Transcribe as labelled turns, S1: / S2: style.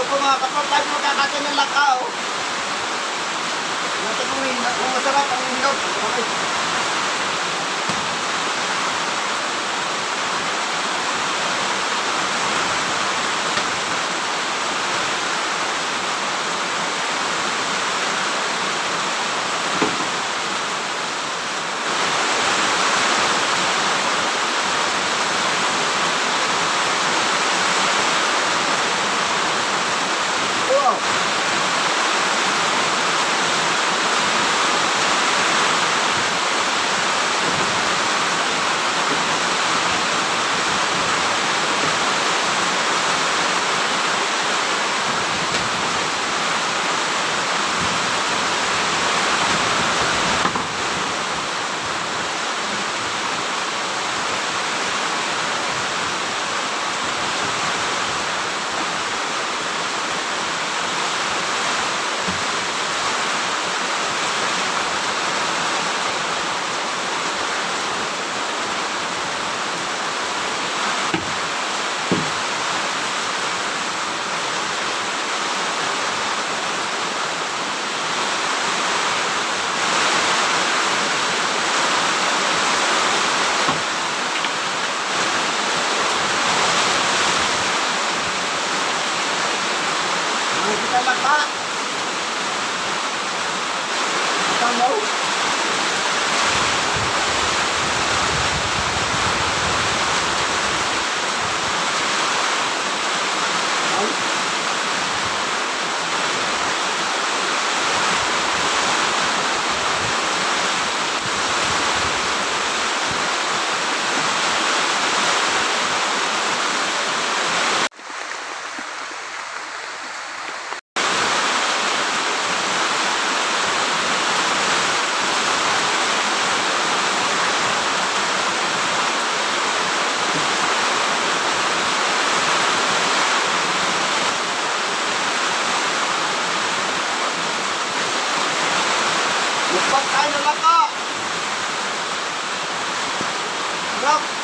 S1: Hello po mga kapatid, magkakatin ng lakaw. Hin- kung masarap ang hinog. Okay. Ang kita laka. Tamo. し